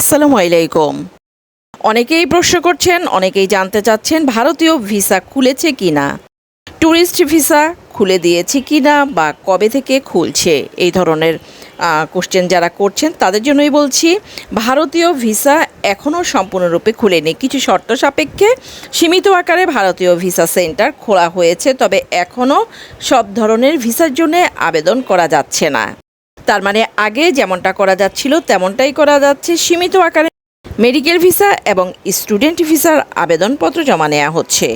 আসসালামু আলাইকুম। অনেকেই প্রশ্ন করছেন, অনেকেই জানতে চাচ্ছেন, ভারতীয় ভিসা খুলেছে কি না ট্যুরিস্ট ভিসা খুলে দিয়েছে কিনা বা কবে থেকে খুলছে? এই ধরনের কোশ্চেন যারা করছেন, তাদের জন্যই বলছি, ভারতীয় ভিসা এখনও সম্পূর্ণরূপে খুলেনি। কিছু শর্ত সাপেক্ষে সীমিত আকারে ভারতীয় ভিসা সেন্টার খোলা হয়েছে, তবে এখনও সব ধরনের ভিসার জন্য আবেদন করা যাচ্ছে না। তার মানে আগে যেমনটা করা যাচ্ছিল, তেমনটাই করা যাচ্ছে। সীমিত আকারে মেডিকেল ভিসা এবং স্টুডেন্ট ভিসার আবেদনপত্র জমা নেওয়া হচ্ছে।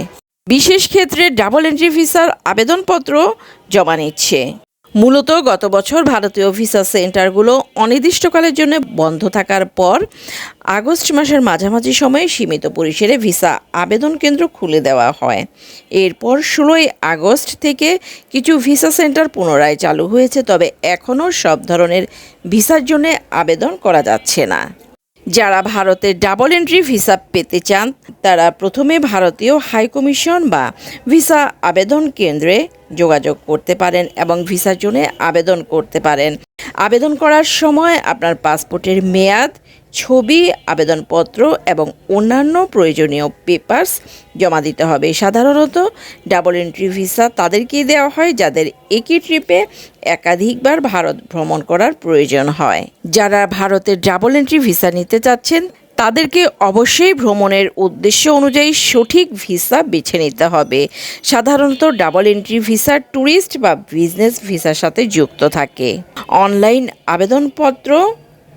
বিশেষ ক্ষেত্রে ডাবল এন্ট্রি ভিসার আবেদনপত্র জমা নিচ্ছে। মূলত গত বছর ভারতীয় ভিসা সেন্টারগুলো অনির্দিষ্টকালের জন্য বন্ধ থাকার পর আগস্ট মাসের মাঝামাঝি সময়ে সীমিত পরিসরে ভিসা আবেদন কেন্দ্র খুলে দেওয়া হয়। এরপর ষোলোই আগস্ট থেকে কিছু ভিসা সেন্টার পুনরায় চালু হয়েছে, তবে এখনও সব ধরনের ভিসার জন্য আবেদন করা যাচ্ছে না। যারা ভারতে ডাবল এন্ট্রি ভিসা পেতে চান, তারা প্রথমে ভারতীয় হাইকমিশন বা ভিসা আবেদন কেন্দ্রে যোগাযোগ করতে পারেন এবং ভিসার জন্য আবেদন করতে পারেন। আবেদন করার সময় আপনার পাসপোর্টের মেয়াদ, ছবি, আবেদনপত্র এবং অন্যান্য প্রয়োজনীয় পেপার্স জমা দিতে হবে। সাধারণত ডাবল এন্ট্রি ভিসা তাদেরকেই দেওয়া হয়, যাদের একই ট্রিপে একাধিকবার ভারত ভ্রমণ করার প্রয়োজন হয়। যারা ভারতের ডাবল এন্ট্রি ভিসা নিতে চাচ্ছেন তাদেরকে অবশ্যই ভ্রমণের উদ্দেশ্য অনুযায়ী সঠিক ভিসা বেছে নিতে হবে। সাধারণত ডাবল এন্ট্রি ভিসা ট্যুরিস্ট বা বিজনেস ভিসার সাথে যুক্ত থাকে। অনলাইন আবেদনপত্র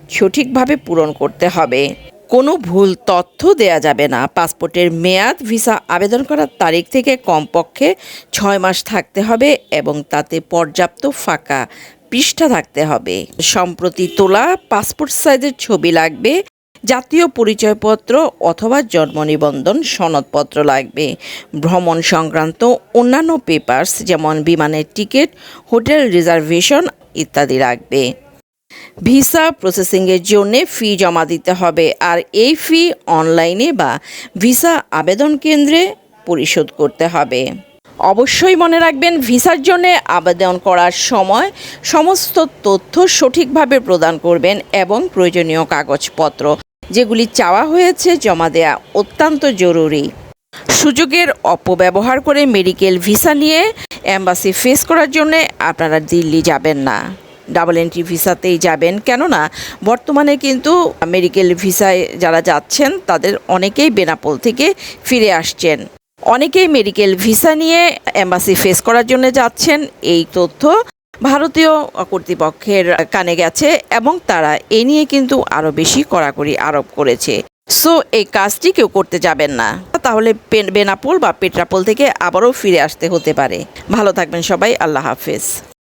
সঠিকভাবে পূরণ করতে হবে। কোনো ভুল তথ্য দেয়া যাবে না। পাসপোর্টের মেয়াদ, ভিসা, আবেদন করার তারিখ থেকে কমপক্ষে ছয় মাস থাকতে হবে এবং তাতে পর্যাপ্ত ফাঁকা পৃষ্ঠা থাকতে হবে। সম্প্রতি তোলা পাসপোর্ট সাইজের ছবি লাগবে জাতীয় পরিচয়পত্র অথবা জন্ম নিবন্ধন সনদপত্র লাগবে। ভ্রমণ সংক্রান্ত অন্যান্য পেপার্স যেমন বিমানের টিকিট হোটেল রিজার্ভেশন ইত্যাদি লাগবে। ভিসা প্রসেসিংয়ের জন্য ফি জমা দিতে হবে আর এই ফি অনলাইনে বা ভিসা আবেদন কেন্দ্রে পরিশোধ করতে হবে। অবশ্যই মনে রাখবেন ভিসার জন্য আবেদন করার সময় সমস্ত তথ্য সঠিকভাবে প্রদান করবেন এবং প্রয়োজনীয় কাগজপত্র যেগুলি চাওয়া হয়েছে জমা দেয়া অত্যন্ত জরুরি। সুযোগের অপব্যবহার করে মেডিকেল ভিসা নিয়ে অ্যাম্বাসি ফেস করার জন্য আপনারা দিল্লি যাবেন না। ডাবল এন্ট্রি ভিসাতেই যাবেন, কেননা বর্তমানে কিন্তু মেডিকেল ভিসায় যারা যাচ্ছেন, তাদের অনেকেই বেনাপোল থেকে ফিরে আসছেন। অনেকেই মেডিকেল ভিসা নিয়ে অ্যাম্বাসি ফেস করার জন্য যাচ্ছেন, এই তথ্য ভারতীয় কর্তৃপক্ষের কানে গেছে এবং তারা এ নিয়ে কিন্তু আরও বেশি কড়াকড়ি আরোপ করেছে। সো, এই কাজটি কেউ করতে যাবেন না। তাহলে বেনাপোল বা পেট্রাপোল থেকে আবারও ফিরে আসতে হতে পারে। ভালো থাকবেন সবাই, আল্লাহ হাফেজ।